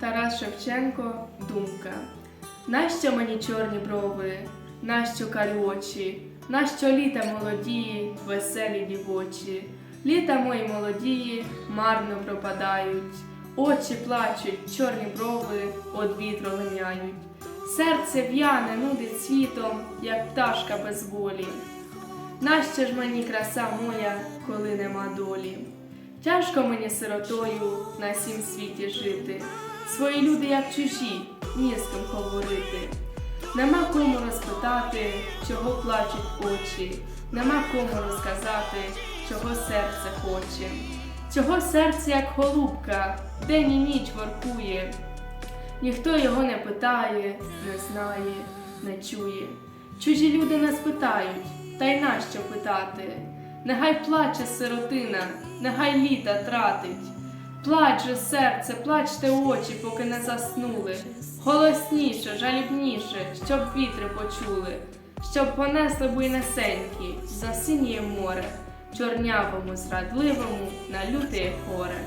Тарас Шевченко Думка. Нащо мені чорні брови, нащо карі очі, нащо літа молодії, веселі дівочі, літа мої молодії марно пропадають, очі плачуть, чорні брови од вітру линяють. Серце в'яне нудить світом, як пташка без волі. Нащо ж мені краса моя, коли нема долі? Тяжко мені сиротою на сім світі жити. Свої люди, як чужі, ні з ким говорити. Нема кому розпитати, чого плачуть очі, нема кому розказати, чого серце хоче. Чого серце, як голубка, день і ніч воркує. Ніхто його не питає, не знає, не чує. Чужі люди нас питають, та й нащо питати? Нехай плаче сиротина, нехай літа тратить. Плач же серце, плачте очі, поки не заснули. Голосніше, жалібніше, щоб вітри почули, щоб понесли буйнесенькі за синє море, чорнявому, зрадливому на люте горе.